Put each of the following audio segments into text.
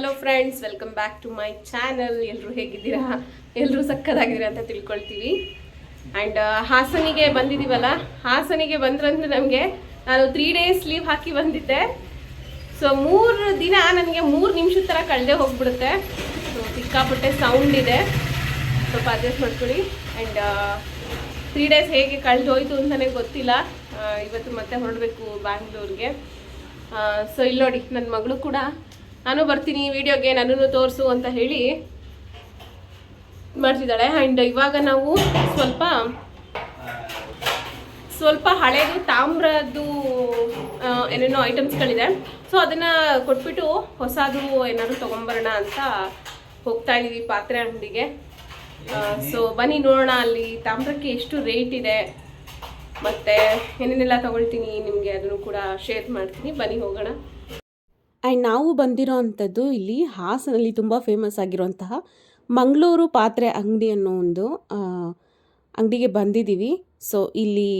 Hello friends welcome back to my channel ಎಲ್ಲರೂ ಹೇಗಿದ್ದೀರಾ? ಎಲ್ಲರೂ ಸಕ್ಕದಾಗಿದ್ದೀರಾ ಅಂತ ತಿಳ್ಕೊಳ್ತೀವಿ. ಆ್ಯಂಡ್ ಹಾಸನಿಗೆ ಬಂದಿದ್ದೀವಲ್ಲ? ಹಾಸನಿಗೆ ಬಂದ್ರಂದ್ರೆ ನಮಗೆ ನಾನು ತ್ರೀ ಡೇಸ್ ಲೀವ್ ಹಾಕಿ ಬಂದಿದ್ದೆ. ಸೊ ಮೂರು ದಿನ ನನಗೆ ಮೂರು ನಿಮಿಷದ ಥರ ಕಳೆದೇ ಹೋಗ್ಬಿಡುತ್ತೆ. ಸೊ ಸಿಕ್ಕಾಪಟ್ಟೆ ಸೌಂಡ್ ಇದೆ. ಸ್ವಲ್ಪ ಅಡ್ಜಸ್ಟ್ ಮಾಡ್ಕೊಳ್ಳಿ. ಆ್ಯಂಡ್ ತ್ರೀ ಡೇಸ್ ಹೇಗೆ ಕಳೆದು ಹೋಯಿತು ಅಂತಲೇ ಗೊತ್ತಿಲ್ಲ ಇವತ್ತು ಮತ್ತೆ ಹೊರಡಬೇಕು ಬ್ಯಾಂಗ್ಳೂರಿಗೆ ಸೊ ಇಲ್ಲಿ ನೋಡಿ ನನ್ನ ಮಗಳು ಕೂಡ ನಾನು ಬರ್ತೀನಿ ವಿಡಿಯೋಗೆ ನನ್ನನ್ನು ತೋರಿಸು ಅಂತ ಹೇಳಿ ಮಾಡ್ತಿದ್ದಾಳೆ. ಆ್ಯಂಡ್ ಇವಾಗ ನಾವು ಸ್ವಲ್ಪ ಸ್ವಲ್ಪ ಹಳೆಯದು ತಾಮ್ರದ್ದು ಏನೇನೋ ಐಟಮ್ಸ್ಗಳಿದೆ ಸೊ ಅದನ್ನು ಕೊಟ್ಬಿಟ್ಟು ಹೊಸದು ಏನಾದ್ರು ತೊಗೊಂಬರೋಣ ಅಂತ ಹೋಗ್ತಾ ಇದ್ದೀವಿ ಪಾತ್ರೆ ಅಂಗಡಿಗೆ. ಸೊ ಬನ್ನಿ ನೋಡೋಣ ಅಲ್ಲಿ ತಾಮ್ರಕ್ಕೆ ಎಷ್ಟು ರೇಟ್ ಇದೆ. ಮತ್ತು ಏನೇನೆಲ್ಲ ತಗೊಳ್ತೀನಿ, ನಿಮಗೆ ಅದನ್ನು ಕೂಡ ಶೇರ್ ಮಾಡ್ತೀನಿ. ಬನ್ನಿ ಹೋಗೋಣ. ಆ್ಯಂಡ್ ನಾವು ಬಂದಿರೋ ಅಂಥದ್ದು ಇಲ್ಲಿ ಹಾಸನಲ್ಲಿ ತುಂಬ ಫೇಮಸ್ ಆಗಿರುವಂತಹ ಮಂಗಳೂರು ಪಾತ್ರೆ ಅಂಗಡಿ ಅನ್ನೋ ಒಂದು ಅಂಗಡಿಗೆ ಬಂದಿದ್ದೀವಿ. ಸೊ ಇಲ್ಲಿ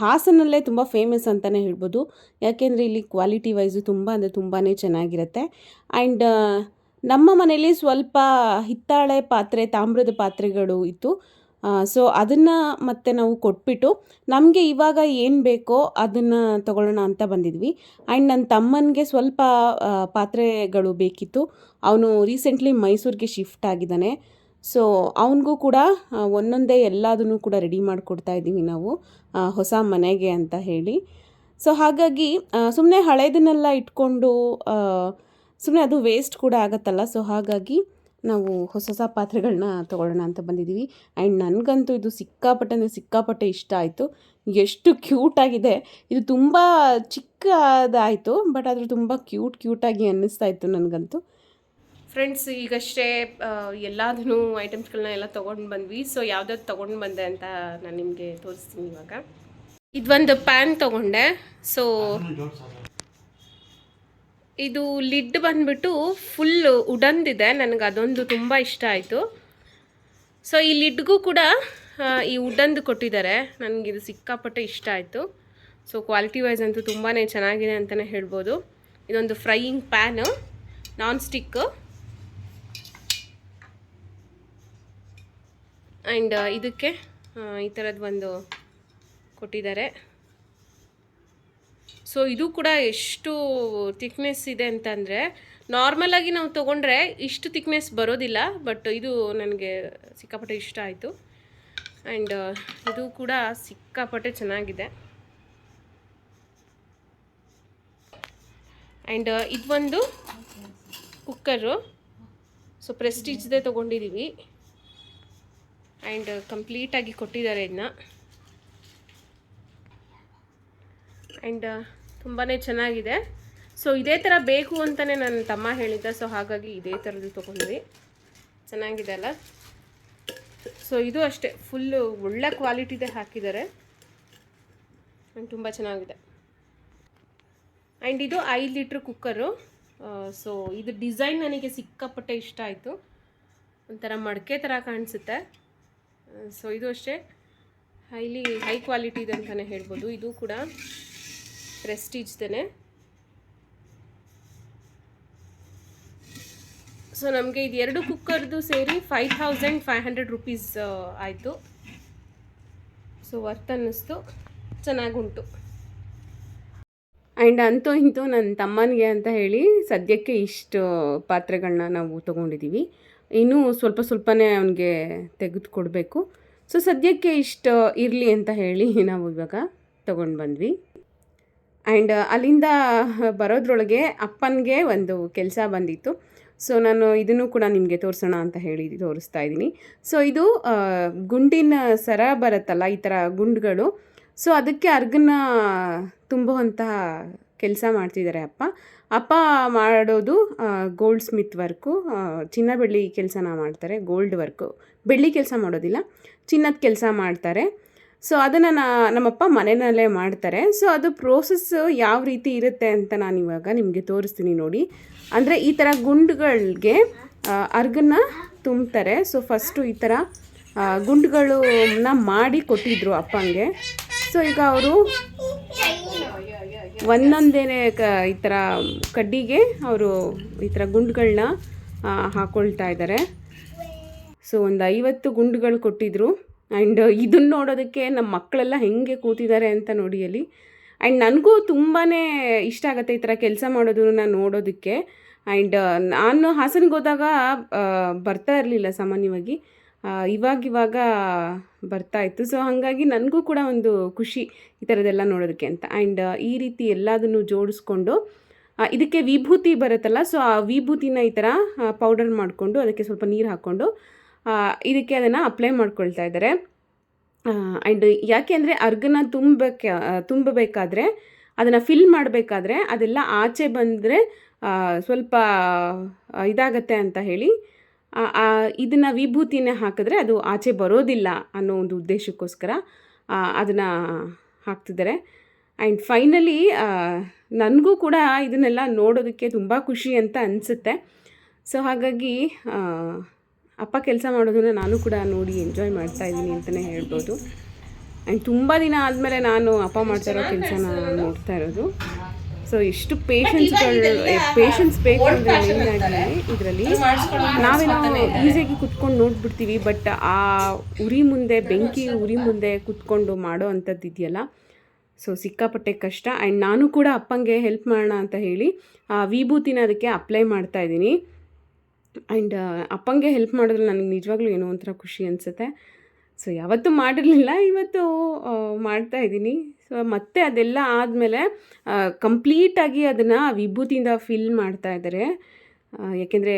ಹಾಸನಲ್ಲೇ ತುಂಬ ಫೇಮಸ್ ಅಂತಲೇ ಹೇಳ್ಬೋದು. ಯಾಕೆಂದರೆ ಇಲ್ಲಿ ಕ್ವಾಲಿಟಿ ವೈಸು ತುಂಬ ಅಂದರೆ ತುಂಬಾ ಚೆನ್ನಾಗಿರುತ್ತೆ. ಆ್ಯಂಡ್ ನಮ್ಮ ಮನೇಲಿ ಸ್ವಲ್ಪ ಹಿತ್ತಾಳೆ ಪಾತ್ರೆ, ತಾಮ್ರದ ಪಾತ್ರೆಗಳು ಇತ್ತು. ಸೊ ಅದನ್ನು ಮತ್ತೆ ನಾವು ಕೊಟ್ಬಿಟ್ಟು ನಮಗೆ ಇವಾಗ ಏನು ಬೇಕೋ ಅದನ್ನು ತಗೊಳ್ಳೋಣ ಅಂತ ಬಂದಿದ್ವಿ. ಆ್ಯಂಡ್ ನನ್ನ ತಮ್ಮನಿಗೆ ಸ್ವಲ್ಪ ಪಾತ್ರೆಗಳು ಬೇಕಿತ್ತು. ಅವನು ರೀಸೆಂಟ್ಲಿ ಮೈಸೂರಿಗೆ ಶಿಫ್ಟ್ ಆಗಿದ್ದಾನೆ. ಸೊ ಅವನಿಗೂ ಕೂಡ ಒಂದೊಂದೇ ಎಲ್ಲದನ್ನು ಕೂಡ ರೆಡಿ ಮಾಡಿಕೊಡ್ತಾ ಇದ್ದೀವಿ ನಾವು ಹೊಸ ಮನೆಗೆ ಅಂತ ಹೇಳಿ. ಸೊ ಹಾಗಾಗಿ ಸುಮ್ಮನೆ ಹಳೇದನ್ನೆಲ್ಲ ಇಟ್ಕೊಂಡು ಸುಮ್ಮನೆ ಅದು ವೇಸ್ಟ್ ಕೂಡ ಆಗುತ್ತಲ್ಲ. ಸೊ ಹಾಗಾಗಿ ನಾವು ಹೊಸ ಹೊಸ ಪಾತ್ರೆಗಳನ್ನ ತೊಗೊಳ್ಳೋಣ ಅಂತ ಬಂದಿದ್ದೀವಿ. ಆ್ಯಂಡ್ ನನಗಂತೂ ಇದು ಸಿಕ್ಕಾಪಟ್ಟೆ ಅಂದರೆ ಸಿಕ್ಕಾಪಟ್ಟೆ ಇಷ್ಟ ಆಯಿತು. ಎಷ್ಟು ಕ್ಯೂಟಾಗಿದೆ ಇದು ತುಂಬ ಚಿಕ್ಕದಾಯಿತು ಬಟ್ ಆದರೂ ತುಂಬ ಕ್ಯೂಟ್ ಕ್ಯೂಟಾಗಿ ಅನ್ನಿಸ್ತಾ ಇತ್ತು ನನಗಂತೂ. ಫ್ರೆಂಡ್ಸ್ ಈಗಷ್ಟೇ ಎಲ್ಲದೂ ಐಟಮ್ಸ್ಗಳನ್ನ ಎಲ್ಲ ತೊಗೊಂಡು ಬಂದ್ವಿ. ಸೊ ಯಾವ್ದಾವ್ದು ತೊಗೊಂಡು ಬಂದೆ ಅಂತ ನಾನು ನಿಮಗೆ ತೋರಿಸ್ತೀನಿ ಇವಾಗ. ಇದೊಂದು ಪ್ಯಾನ್ ತೊಗೊಂಡೆ. ಸೊ ಇದು ಲಿಡ್ ಬಂದ್ಬಿಟ್ಟು ಫುಲ್ ಉಡನ್ದಿದೆ ನನಗೆ ಅದೊಂದು ತುಂಬ ಇಷ್ಟ ಆಯಿತು. ಸೊ ಈ ಲಿಡ್ಗೂ ಕೂಡ ಈ ಉಡನ್ದು ಕೊಟ್ಟಿದ್ದಾರೆ. ನನಗೆ ಇದು ಸಿಕ್ಕಾಪಟ್ಟೆ ಇಷ್ಟ ಆಯಿತು. ಸೊ ಕ್ವಾಲಿಟಿ ವೈಸ್ ಅಂತೂ ತುಂಬಾ ಚೆನ್ನಾಗಿದೆ ಅಂತಲೇ ಹೇಳ್ಬೋದು. ಇದೊಂದು frying pan non stick and ಇದಕ್ಕೆ ಈ ಥರದ್ದು ಒಂದು ಕೊಟ್ಟಿದ್ದಾರೆ. ಸೊ ಇದು ಕೂಡ ಎಷ್ಟು ಥಿಕ್ನೆಸ್ ಇದೆ ಅಂತಂದರೆ ನಾರ್ಮಲಾಗಿ ನಾವು ತೊಗೊಂಡ್ರೆ ಇಷ್ಟು ಥಿಕ್ನೆಸ್ ಬರೋದಿಲ್ಲ ಬಟ್ ಇದು ನನಗೆ ಸಿಕ್ಕಾಪಟ್ಟೆ ಇಷ್ಟ ಆಯಿತು. ಆ್ಯಂಡ್ ಇದು ಕೂಡ ಸಿಕ್ಕಾಪಟ್ಟೆ ಚೆನ್ನಾಗಿದೆ. ಆ್ಯಂಡ್ ಇದು ಒಂದು ಕುಕ್ಕರು ಸೊ ಪ್ರೆಸ್ಟೀಜ್ದೇ ತೊಗೊಂಡಿದ್ದೀವಿ ಆ್ಯಂಡ್ ಕಂಪ್ಲೀಟಾಗಿ ಕೊಟ್ಟಿದ್ದಾರೆ ಇದನ್ನ ಆ್ಯಂಡ್ ತುಂಬಾ ಚೆನ್ನಾಗಿದೆ. ಸೊ ಇದೇ ಥರ ಬೇಕು ಅಂತಲೇ ನನ್ನ ತಮ್ಮ ಹೇಳಿದ್ದ. ಸೊ ಹಾಗಾಗಿ ಇದೇ ಥರದ್ದು ತೊಗೊಂಡ್ವಿ. ಚೆನ್ನಾಗಿದೆ ಅಲ್ಲ? ಸೊ ಇದು ಅಷ್ಟೇ. ಫುಲ್ಲು ಒಳ್ಳೆ ಕ್ವಾಲಿಟಿದೆ ಹಾಕಿದ್ದಾರೆ. ಆ್ಯಂಡ್ ತುಂಬ ಚೆನ್ನಾಗಿದೆ. ಆ್ಯಂಡ್ ಇದು ಐದು ಲೀಟ್ರ್ ಕುಕ್ಕರು ಸೊ ಇದು ಡಿಸೈನ್ ನನಗೆ ಸಿಕ್ಕಾಪಟ್ಟೆ ಇಷ್ಟ ಆಯಿತು. ಒಂಥರ ಮಡಕೆ ಥರ ಕಾಣಿಸುತ್ತೆ. ಸೊ ಇದು ಅಷ್ಟೇ. ಹೈಲಿ ಹೈ ಕ್ವಾಲಿಟಿ ಇದೆ ಅಂತಲೇ ಹೇಳ್ಬೋದು. ಇದು ಕೂಡ. ಪ್ರೆಸ್ಟೀಜ್ದೇ ಸೊ ನಮಗೆ ಇದು ಎರಡು ಕುಕ್ಕರ್ದು ಸೇರಿ five thousand five hundred rupees ಆಯಿತು. ಸೊ ವರ್ತ್ ಅನ್ನಿಸ್ತು. ಚೆನ್ನಾಗುಂಟು. ಆ್ಯಂಡ್ ಅಂತೂ ಇಂತೂ ನನ್ನ ತಮ್ಮನಿಗೆ ಅಂತ ಹೇಳಿ ಸದ್ಯಕ್ಕೆ ಇಷ್ಟು ಪಾತ್ರೆಗಳನ್ನ ನಾವು ತೊಗೊಂಡಿದ್ದೀವಿ ಇನ್ನೂ ಸ್ವಲ್ಪ ಸ್ವಲ್ಪನೇ ಅವನಿಗೆ ತೆಗೆದುಕೊಡ್ಬೇಕು. ಸೊ ಸದ್ಯಕ್ಕೆ ಇಷ್ಟು ಇರಲಿ ಅಂತ ಹೇಳಿ ನಾವು ಇವಾಗ ತೊಗೊಂಡು ಬಂದ್ವಿ. ಆ್ಯಂಡ್ ಅಲ್ಲಿಂದ ಬರೋದ್ರೊಳಗೆ ಅಪ್ಪನಿಗೆ ಒಂದು ಕೆಲಸ ಬಂದಿತ್ತು. ಸೊ ನಾನು ಇದನ್ನು ಕೂಡ ನಿಮಗೆ ತೋರಿಸೋಣ ಅಂತ ಹೇಳಿ ತೋರಿಸ್ತಾ ಇದ್ದೀನಿ. ಸೊ ಇದು ಗುಂಡಿನ ಸರ ಬರುತ್ತಲ್ಲ, ಈ ಥರ ಗುಂಡುಗಳು. ಸೊ ಅದಕ್ಕೆ ಅರ್ಗನ್ನ ತುಂಬುವಂತಹ ಕೆಲಸ ಮಾಡ್ತಿದ್ದಾರೆ ಅಪ್ಪ. ಅಪ್ಪ ಮಾಡೋದು ಗೋಲ್ಡ್ ಸ್ಮಿತ್ ವರ್ಕು ಚಿನ್ನ ಬೆಳ್ಳಿ ಕೆಲಸನ ಮಾಡ್ತಾರೆ ಗೋಲ್ಡ್ ವರ್ಕು ಬೆಳ್ಳಿ ಕೆಲಸ ಮಾಡೋದಿಲ್ಲ, ಚಿನ್ನದ ಕೆಲಸ ಮಾಡ್ತಾರೆ. ಸೊ ಅದನ್ನು ನಾ, ನಮ್ಮಪ್ಪ ಮನೆಯಲ್ಲೇ ಮಾಡ್ತಾರೆ. ಸೊ ಅದು ಪ್ರೋಸೆಸ್ ಯಾವ ರೀತಿ ಇರುತ್ತೆ ಅಂತ ನಾನು ಇವಾಗ ನಿಮಗೆ ತೋರಿಸ್ತೀನಿ ನೋಡಿ. ಅಂದರೆ ಈ ಥರ ಗುಂಡುಗಳಿಗೆ ಅರ್ಗನ್ನ ತುಂಬ್ತಾರೆ. ಸೊ ಫಸ್ಟು ಈ ಥರ ಗುಂಡುಗಳನ್ನ ಮಾಡಿ ಕೊಟ್ಟಿದ್ರು ಅಪ್ಪಂಗೆ. ಸೊ ಈಗ ಅವರು ಒಂದೊಂದೇನೆ ಕ, ಈ ಥರ ಕಡ್ಡಿಗೆ ಅವರು ಈ ಥರ ಗುಂಡುಗಳನ್ನ ಹಾಕ್ಕೊಳ್ತಾ ಇದ್ದಾರೆ ಸೊ ಒಂದು ಐವತ್ತು ಗುಂಡುಗಳು ಕೊಟ್ಟಿದ್ರು. ಆ್ಯಂಡ್ ಇದನ್ನು ನೋಡೋದಕ್ಕೆ ನಮ್ಮ ಮಕ್ಕಳೆಲ್ಲ ಹೆಂಗೆ ಕೂತಿದ್ದಾರೆ ಅಂತ ನೋಡಿ ಅಲ್ಲಿ. ಆ್ಯಂಡ್ ನನಗೂ ತುಂಬಾ ಇಷ್ಟ ಆಗುತ್ತೆ ಈ ಥರ ಕೆಲಸ ಮಾಡೋದನ್ನ ನೋಡೋದಕ್ಕೆ. ಆ್ಯಂಡ್ ನಾನು ಹಾಸನಿಗೆ ಹೋದಾಗ ಬರ್ತಾ ಇರಲಿಲ್ಲ ಸಾಮಾನ್ಯವಾಗಿ. ಇವಾಗಿವಾಗ ಇವಾಗ ಇವಾಗ ಬರ್ತಾ ಇತ್ತು. ಸೊ ಹಾಗಾಗಿ ನನಗೂ ಕೂಡ ಒಂದು ಖುಷಿ ಈ ಥರದ್ದೆಲ್ಲ ನೋಡೋದಕ್ಕೆ ಅಂತ. ಆ್ಯಂಡ್ ಈ ರೀತಿ ಎಲ್ಲದನ್ನು ಜೋಡಿಸ್ಕೊಂಡು ಇದಕ್ಕೆ ವಿಭೂತಿ ಬರುತ್ತಲ್ಲ ಸೊ ಆ ವಿಭೂತಿನ ಈ ಥರ ಪೌಡರ್ ಮಾಡಿಕೊಂಡು ಅದಕ್ಕೆ ಸ್ವಲ್ಪ ನೀರು ಹಾಕ್ಕೊಂಡು ಇದಕ್ಕೆ ಅದನ್ನು ಅಪ್ಲೈ ಮಾಡ್ಕೊಳ್ತಾ ಇದ್ದಾರೆ ಆ್ಯಂಡ್ ಯಾಕೆ ಅಂದರೆ ಅರ್ಗನ ತುಂಬಕ್ಕೆ ತುಂಬಬೇಕಾದ್ರೆ ಅದನ್ನು ಫಿಲ್ ಮಾಡಬೇಕಾದ್ರೆ ಅದೆಲ್ಲ ಆಚೆ ಬಂದರೆ ಸ್ವಲ್ಪ ಇದಾಗತ್ತೆ ಅಂತ ಹೇಳಿ ಇದನ್ನು ವಿಭೂತಿನೇ ಹಾಕಿದ್ರೆ ಅದು ಆಚೆ ಬರೋದಿಲ್ಲ ಅನ್ನೋ ಒಂದು ಉದ್ದೇಶಕ್ಕೋಸ್ಕರ ಅದನ್ನು ಹಾಕ್ತಿದ್ದಾರೆ ಆ್ಯಂಡ್ ಫೈನಲಿ ನನಗೂ ಕೂಡ ಇದನ್ನೆಲ್ಲ ನೋಡೋದಕ್ಕೆ ತುಂಬ ಖುಷಿ ಅಂತ ಅನಿಸುತ್ತೆ. ಸೊ ಹಾಗಾಗಿ ಅಪ್ಪ ಕೆಲಸ ಮಾಡೋದನ್ನು ನಾನು ಕೂಡ ನೋಡಿ ಎಂಜಾಯ್ ಮಾಡ್ತಾ ಇದ್ದೀನಿ ಅಂತಲೇ ಹೇಳ್ಬೋದು. ಆ್ಯಂಡ್ ತುಂಬ ದಿನ ಆದಮೇಲೆ ನಾನು ಅಪ್ಪ ಮಾಡ್ತಾ ಇರೋ ಕೆಲಸನ ನೋಡ್ತಾ ಇರೋದು. ಸೊ ಎಷ್ಟು ಪೇಷನ್ಸ್ಗಳು ಪೇಷನ್ಸ್ ಬೇಕು ಅಂದರೆ ಮೇಯ್ನಾಗಿ ಇದರಲ್ಲಿ ನಾವೇನೋ ಈಸಿಯಾಗಿ ಕುತ್ಕೊಂಡು ನೋಡ್ಬಿಡ್ತೀವಿ ಬಟ್ ಆ ಉರಿ ಮುಂದೆ ಬೆಂಕಿ ಉರಿ ಮುಂದೆ ಕುತ್ಕೊಂಡು ಮಾಡೋ ಅಂಥದ್ದು ಇದೆಯಲ್ಲ. ಸೊ ಸಿಕ್ಕಾಪಟ್ಟೆ ಕಷ್ಟ. ಆ್ಯಂಡ್ ನಾನು ಕೂಡ ಅಪ್ಪಂಗೆ ಹೆಲ್ಪ್ ಮಾಡೋಣ ಅಂತ ಹೇಳಿ ಆ ವಿಭೂತಿನ ಅದಕ್ಕೆ ಅಪ್ಲೈ ಮಾಡ್ತಾ ಇದ್ದೀನಿ. ಆ್ಯಂಡ್ ಅಪ್ಪಂಗೆ ಹೆಲ್ಪ್ ಮಾಡಿದ್ರೆ ನನಗೆ ನಿಜವಾಗ್ಲೂ ಏನೋ ಒಂಥರ ಖುಷಿ ಅನಿಸುತ್ತೆ. ಸೊ ಯಾವತ್ತೂ ಮಾಡಿರಲಿಲ್ಲ, ಇವತ್ತು ಮಾಡ್ತಾ ಇದ್ದೀನಿ. ಸೊ ಮತ್ತೆ ಅದೆಲ್ಲ ಆದಮೇಲೆ ಕಂಪ್ಲೀಟಾಗಿ ಅದನ್ನು ವಿಭೂತಿಯಿಂದ ಫಿಲ್ ಮಾಡ್ತಾ ಇದ್ದಾರೆ. ಯಾಕೆಂದರೆ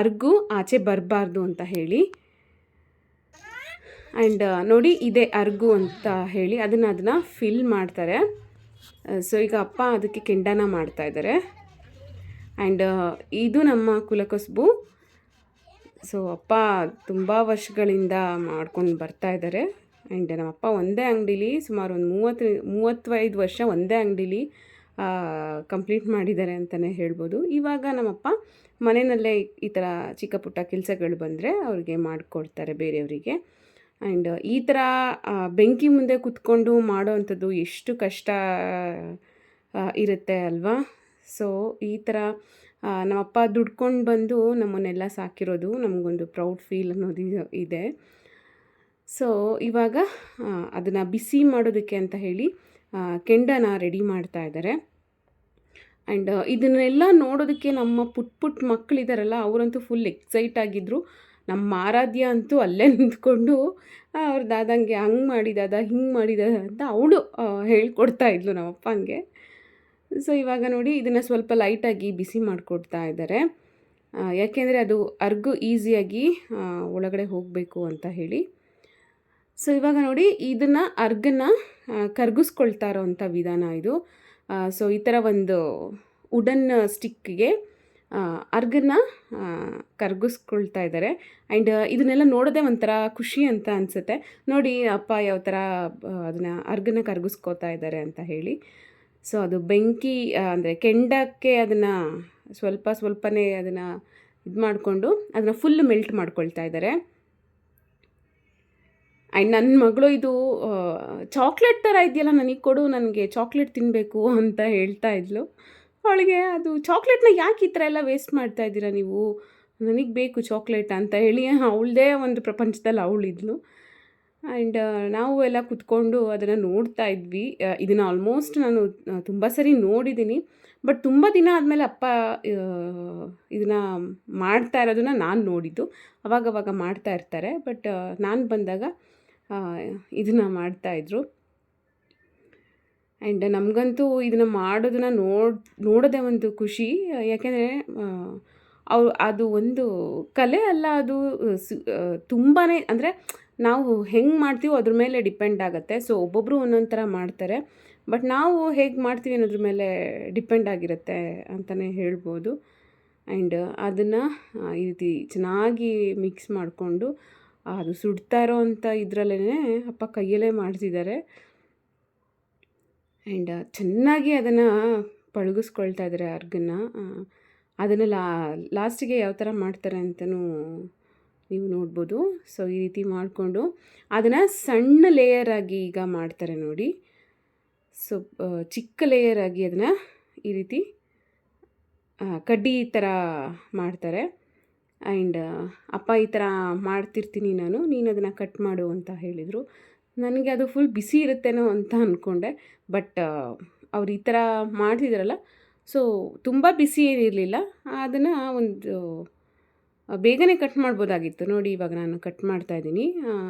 ಅರ್ಗು ಆಚೆ ಬರಬಾರ್ದು ಅಂತ ಹೇಳಿ. ಆ್ಯಂಡ್ ನೋಡಿ, ಇದೆ ಅರ್ಗು ಅಂತ ಹೇಳಿ, ಅದನ್ನು ಅದನ್ನು ಫಿಲ್ ಮಾಡ್ತಾರೆ. ಸೊ ಈಗ ಅಪ್ಪ ಅದಕ್ಕೆ ಕೆಂಡನ ಮಾಡ್ತಾ ಇದ್ದಾರೆ. ಆ್ಯಂಡ್ ಇದು ನಮ್ಮ ಕುಲಕಸುಬು. ಸೊ ಅಪ್ಪ ತುಂಬ ವರ್ಷಗಳಿಂದ ಮಾಡ್ಕೊಂಡು ಬರ್ತಾ ಇದ್ದಾರೆ. ಆ್ಯಂಡ್ ನಮ್ಮಪ್ಪ ಒಂದೇ ಅಂಗಡೀಲಿ ಸುಮಾರು ಒಂದು ಮೂವತ್ತು, ಮೂವತ್ತೈದು ವರ್ಷ ಒಂದೇ ಅಂಗಡೀಲಿ ಕಂಪ್ಲೀಟ್ ಮಾಡಿದ್ದಾರೆ ಅಂತಲೇ ಹೇಳ್ಬೋದು. ಇವಾಗ ನಮ್ಮಪ್ಪ ಮನೆಯಲ್ಲೇ ಈ ಥರ ಚಿಕ್ಕ ಪುಟ್ಟ ಕೆಲಸಗಳು ಬಂದರೆ ಅವ್ರಿಗೆ ಮಾಡಿಕೊಡ್ತಾರೆ ಬೇರೆಯವರಿಗೆ. ಆ್ಯಂಡ್ ಈ ಥರ ಬೆಂಕಿ ಮುಂದೆ ಕುತ್ಕೊಂಡು ಮಾಡೋ ಅಂಥದ್ದು ಎಷ್ಟು ಕಷ್ಟ ಇರುತ್ತೆ ಅಲ್ವಾ? ಸೊ, ಈ ಥರ ನಮ್ಮಪ್ಪ ದುಡ್ಕೊಂಡು ಬಂದು ನಮ್ಮನ್ನೆಲ್ಲ ಸಾಕಿರೋದು ನಮಗೊಂದು ಪ್ರೌಡ್ ಫೀಲ್ ಅನ್ನೋದು ಇದೆ- ಸೊ, ಇವಾಗ ಅದನ್ನು ಬಿಸಿ ಮಾಡೋದಕ್ಕೆ ಅಂತ ಹೇಳಿ ಕೆಂಡನ ರೆಡಿ ಮಾಡ್ತಾ ಇದ್ದಾರೆ ಆ್ಯಂಡ್ ಇದನ್ನೆಲ್ಲ ನೋಡೋದಕ್ಕೆ ನಮ್ಮ ಪುಟ್ ಪುಟ್ ಮಕ್ಕಳಿದ್ದಾರಲ್ಲ ಅವರಂತೂ ಫುಲ್ ಎಕ್ಸೈಟ್ ಆಗಿದ್ದರು ನಮ್ಮ ಆರಾಧ್ಯ ಅಂತೂ ಅಲ್ಲೇ ನಿಂತ್ಕೊಂಡು ಅವ್ರ ದಾದಂಗೆ ಹಂಗೆ ಮಾಡಿದಾದ ಹಿಂಗೆ ಮಾಡಿದಾದ ಅಂತ ಅವಳು ಹೇಳ್ಕೊಡ್ತಾ ಇದ್ಲು ನಮ್ಮ ಅಪ್ಪಂಗೆ ಸೊ, ಇವಾಗ ನೋಡಿ ಇದನ್ನು ಸ್ವಲ್ಪ ಲೈಟಾಗಿ ಬಿಸಿ ಮಾಡಿಕೊಡ್ತಾ ಇದ್ದಾರೆ. ಯಾಕೆಂದರೆ ಅದು ಅರ್ಗು ಈಸಿಯಾಗಿ ಒಳಗಡೆ ಹೋಗಬೇಕು ಅಂತ ಹೇಳಿ. ಸೊ, ಇವಾಗ ನೋಡಿ ಇದನ್ನು ಅರ್ಗನ್ನ ಕರ್ಗಿಸ್ಕೊಳ್ತಾ ಇರೋವಂಥ ವಿಧಾನ ಇದು. ಸೊ, ಈ ಥರ ಒಂದು ವುಡನ್ ಸ್ಟಿಕ್ಗೆ ಅರ್ಗನ್ನ ಕರ್ಗಿಸ್ಕೊಳ್ತಾ ಇದ್ದಾರೆ. ಆ್ಯಂಡ್ ಇದನ್ನೆಲ್ಲ ನೋಡೋದೇ ಒಂಥರ ಖುಷಿ ಅಂತ ಅನಿಸುತ್ತೆ. ನೋಡಿ, ಅಪ್ಪ ಯಾವ ಥರ ಅದನ್ನು ಅರ್ಗನ್ನ ಕರ್ಗಿಸ್ಕೋತಾ ಇದ್ದಾರೆ ಅಂತ ಹೇಳಿ. ಸೊ ಅದು ಬೆಂಕಿ ಅಂದರೆ ಕೆಂಡಕ್ಕೆ ಅದನ್ನು ಸ್ವಲ್ಪ ಸ್ವಲ್ಪನೇ ಅದನ್ನು ಇದು ಮಾಡಿಕೊಂಡು ಅದನ್ನು ಫುಲ್ ಮೆಲ್ಟ್ ಮಾಡ್ಕೊಳ್ತಾ ಇದ್ದಾರೆ ಆ್ಯಂಡ್ ನನ್ನ ಮಗಳು ಇದು ಚಾಕ್ಲೇಟ್ ಥರ ಇದೆಯಲ್ಲ, ನನಗೆ ಕೊಡು, ನನಗೆ ಚಾಕ್ಲೇಟ್ ತಿನ್ನಬೇಕು ಅಂತ ಹೇಳ್ತಾ ಇದ್ಲು. ಅವಳಿಗೆ, ಅದು ಚಾಕ್ಲೇಟ್ನ ಯಾಕೆ ಈ ಥರ ಎಲ್ಲ ವೇಸ್ಟ್ ಮಾಡ್ತಾ ಇದ್ದೀರಾ ನೀವು? ನನಗೆ ಬೇಕು ಚಾಕ್ಲೇಟ್ ಅಂತ ಹೇಳಿ, ಅವಳದೇ ಒಂದು ಪ್ರಪಂಚದಲ್ಲಿ ಅವಳಿದ್ಲು. ಆ್ಯಂಡ್ ನಾವು ಎಲ್ಲ ಕುತ್ಕೊಂಡು ಅದನ್ನು ನೋಡ್ತಾ ಇದ್ವಿ. ಇದನ್ನು ಆಲ್ಮೋಸ್ಟ್ ನಾನು ತುಂಬ ಸರಿ ನೋಡಿದ್ದೀನಿ ಬಟ್ ತುಂಬ ದಿನ ಆದಮೇಲೆ ಅಪ್ಪ ಇದನ್ನು ಮಾಡ್ತಾ ಇರೋದನ್ನ ನಾನು ನೋಡಿದ್ದು. ಅವಾಗವಾಗ ಮಾಡ್ತಾ ಇರ್ತಾರೆ. ಬಟ್ ನಾನು ಬಂದಾಗ ಇದನ್ನು ಮಾಡ್ತಾಯಿದ್ರು ಆ್ಯಂಡ್ ನಮಗಂತೂ ಇದನ್ನು ಮಾಡೋದನ್ನು ನೋಡ್, ನೋಡೋದೇ ಒಂದು ಖುಷಿ. ಯಾಕೆಂದರೆ ಅವು, ಅದು ಒಂದು ಕಲೆ ಅಲ್ಲ, ಅದು ತುಂಬಾ ಅಂದರೆ ನಾವು ಹೆಂಗೆ ಮಾಡ್ತೀವೋ ಅದ್ರ ಮೇಲೆ ಡಿಪೆಂಡ್ ಆಗುತ್ತೆ. ಸೊ ಒಬ್ಬೊಬ್ಬರು ಒಂದೊಂದು ಥರ ಮಾಡ್ತಾರೆ. ಬಟ್ ನಾವು ಹೇಗೆ ಮಾಡ್ತೀವಿ ಅನ್ನೋದ್ರ ಮೇಲೆ ಡಿಪೆಂಡ್ ಆಗಿರುತ್ತೆ ಅಂತಲೇ ಹೇಳ್ಬೋದು. ಆ್ಯಂಡ್ ಅದನ್ನು ಈ ರೀತಿ ಚೆನ್ನಾಗಿ ಮಿಕ್ಸ್ ಮಾಡಿಕೊಂಡು ಅದು ಸುಡ್ತಾ ಇರೋವಂಥ ಇದರಲ್ಲೇ ಅಪ್ಪ ಕೈಯಲ್ಲೇ ಮಾಡ್ತಿದ್ದಾರೆ. ಆ್ಯಂಡ್ ಚೆನ್ನಾಗಿ ಅದನ್ನು ಪಳಗಿಸ್ಕೊಳ್ತಾ ಇದ್ದಾರೆ ಅರ್ಗನ್ನ. ಅದನ್ನು ಲಾ, ಲಾಸ್ಟಿಗೆ ಯಾವ ಥರ ಮಾಡ್ತಾರೆ ಅಂತಲೂ ನೀವು ನೋಡ್ಬೋದು. ಸೊ ಈ ರೀತಿ ಮಾಡಿಕೊಂಡು ಅದನ್ನು ಸಣ್ಣ ಲೇಯರ್ ಆಗಿ ಈಗ ಮಾಡ್ತಾರೆ ನೋಡಿ. ಸೊ ಚಿಕ್ಕ ಲೇಯರ್ ಆಗಿ ಅದನ್ನು ಈ ರೀತಿ ಕಡ್ಡಿ ಕಡ್ಡಿ ಥರ ಮಾಡ್ತಾರೆ. ಆ್ಯಂಡ್ ಅಪ್ಪ ಈ ಥರ ಮಾಡ್ತಿರ್ತೀನಿ ನಾನು, ನೀನು ಅದನ್ನು ಕಟ್ ಮಾಡು ಅಂತ ಹೇಳಿದರು. ನನಗೆ ಅದು ಫುಲ್ ಬಿಸಿ ಇರುತ್ತೇನೋ ಅಂತ ಅಂದ್ಕೊಂಡೆ ಬಟ್ ಅವ್ರು ಈ ಥರ ಮಾಡ್ತಿದ್ರಲ್ಲ. ಸೊ ತುಂಬ ಬಿಸಿ ಏನಿರಲಿಲ್ಲ. ಅದನ್ನು ಒಂದು ಬೇಗನೆ ಕಟ್ ಮಾಡ್ಬೋದಾಗಿತ್ತು. ನೋಡಿ, ಇವಾಗ ನಾನು ಕಟ್ ಮಾಡ್ತಾ ಇದ್ದೀನಿ.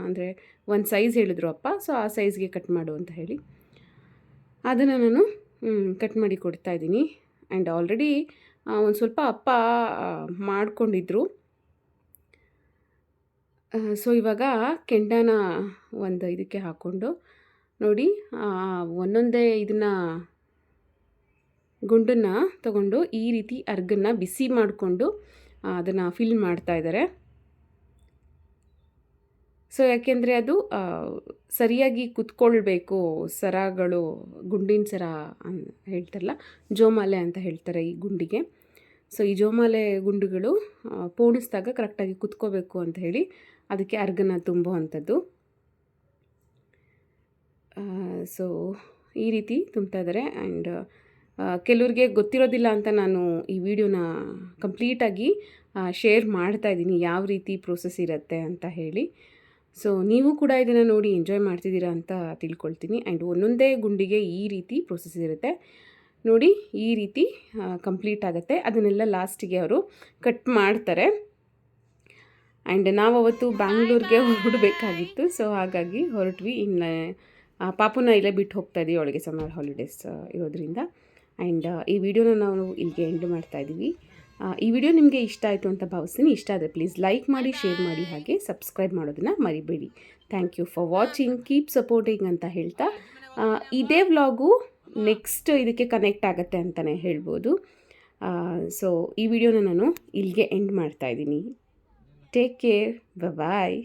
ಅಂದರೆ ಒಂದು ಸೈಜ್ ಹೇಳಿದ್ರು ಅಪ್ಪ ಸೊ ಆ ಸೈಜ್ಗೆ ಕಟ್ ಮಾಡು ಅಂತ ಹೇಳಿ. ಅದನ್ನು ನಾನು ಕಟ್ ಮಾಡಿ ಕೊಡ್ತಾ ಇದ್ದೀನಿ. ಆ್ಯಂಡ್ ಆಲ್ರೆಡಿ ಒಂದು ಸ್ವಲ್ಪ ಅಪ್ಪ ಮಾಡಿಕೊಂಡಿದ್ರು. ಸೊ ಇವಾಗ ಕೆಂಡನ ಒಂದು ಇದಕ್ಕೆ ಹಾಕ್ಕೊಂಡು ನೋಡಿ ಒಂದೊಂದೇ ಇದನ್ನು ಗುಂಡನ್ನು ತಗೊಂಡು ಈ ರೀತಿ ಅರ್ಗನ್ನು ಬಿಸಿ ಮಾಡಿಕೊಂಡು ಅದನ್ನು ಫಿಲ್ ಮಾಡ್ತಾ ಇದ್ದಾರೆ ಸೊ ಯಾಕೆಂದರೆ ಅದು ಸರಿಯಾಗಿ ಕುತ್ಕೊಳ್ಬೇಕು ಸರಗಳು, ಗುಂಡಿನ ಸರ ಅನ್ ಹೇಳ್ತಾರಲ್ಲ, ಜೋಮಾಲೆ ಅಂತ ಹೇಳ್ತಾರೆ ಈ ಗುಂಡಿಗೆ. ಸೊ ಈ ಜೋಮಾಲೆ ಗುಂಡುಗಳು ಪೋಣಿಸಿದಾಗ ಕರೆಕ್ಟಾಗಿ ಕುತ್ಕೋಬೇಕು ಅಂತ ಹೇಳಿ ಅದಕ್ಕೆ ಅರ್ಗನ ತುಂಬೋ ಅಂಥದ್ದು. ಸೊ ಈ ರೀತಿ ತುಂಬ್ತಾ ಇದ್ದಾರೆ ಆ್ಯಂಡ್ ಕೆಲವ್ರಿಗೆ ಗೊತ್ತಿರೋದಿಲ್ಲ ಅಂತ ನಾನು ಈ ವಿಡಿಯೋನ ಕಂಪ್ಲೀಟಾಗಿ ಶೇರ್ ಮಾಡ್ತಾ ಇದ್ದೀನಿ ಯಾವ ರೀತಿ ಪ್ರೋಸೆಸ್ ಇರುತ್ತೆ ಅಂತ ಹೇಳಿ. ಸೊ ನೀವು ಕೂಡ ಇದನ್ನು ನೋಡಿ ಎಂಜಾಯ್ ಮಾಡ್ತಿದ್ದೀರಾ ಅಂತ ತಿಳ್ಕೊಳ್ತೀನಿ. ಆ್ಯಂಡ್ ಒಂದೊಂದೇ ಗುಂಡಿಗೆ ಈ ರೀತಿ ಪ್ರೋಸೆಸ್ ಇರುತ್ತೆ. ನೋಡಿ ಈ ರೀತಿ ಕಂಪ್ಲೀಟ್ ಆಗುತ್ತೆ. ಅದನ್ನೆಲ್ಲ ಲಾಸ್ಟಿಗೆ ಅವರು ಕಟ್ ಮಾಡ್ತಾರೆ. ಆ್ಯಂಡ್ ನಾವು ಅವತ್ತು ಬ್ಯಾಂಗ್ಳೂರಿಗೆ ಹೊರಡಬೇಕಾಗಿತ್ತು. ಸೊ ಹಾಗಾಗಿ ಹೊರಟ್ವಿ. ಇನ್ನು ಪಾಪುನ ಇಲ್ಲೇ ಬಿಟ್ಟು ಹೋಗ್ತಾ ಇದ್ದೀವಿ ಅವಳಿಗೆ ಸಮ್ಮರ್ ಹಾಲಿಡೇಸ್ ಇರೋದ್ರಿಂದ. ಆ್ಯಂಡ್ ಈ ವಿಡಿಯೋನ ನಾವು ಇಲ್ಲಿಗೆ ಎಂಡ್ ಮಾಡ್ತಾ ಇದ್ದೀವಿ. ಈ ವಿಡಿಯೋ ನಿಮಗೆ ಇಷ್ಟ ಆಯಿತು ಅಂತ ಭಾವಿಸ್ತೀನಿ. ಇಷ್ಟ ಆದರೆ ಪ್ಲೀಸ್ ಲೈಕ್ ಮಾಡಿ ಶೇರ್ ಮಾಡಿ ಹಾಗೆ ಸಬ್ಸ್ಕ್ರೈಬ್ ಮಾಡೋದನ್ನು ಮರಿಬೇಡಿ. Thank you for watching keep supporting ಅಂತ ಹೇಳ್ತಾ ಇದೇ ವ್ಲಾಗು ನೆಕ್ಸ್ಟ್ ಇದಕ್ಕೆ ಕನೆಕ್ಟ್ ಆಗುತ್ತೆ ಅಂತಲೇ ಹೇಳ್ಬೋದು. ಸೊ ಈ ವಿಡಿಯೋನ ನಾನು ಇಲ್ಲಿಗೆ ಎಂಡ್ ಮಾಡ್ತಾ ಇದ್ದೀನಿ. Take care bye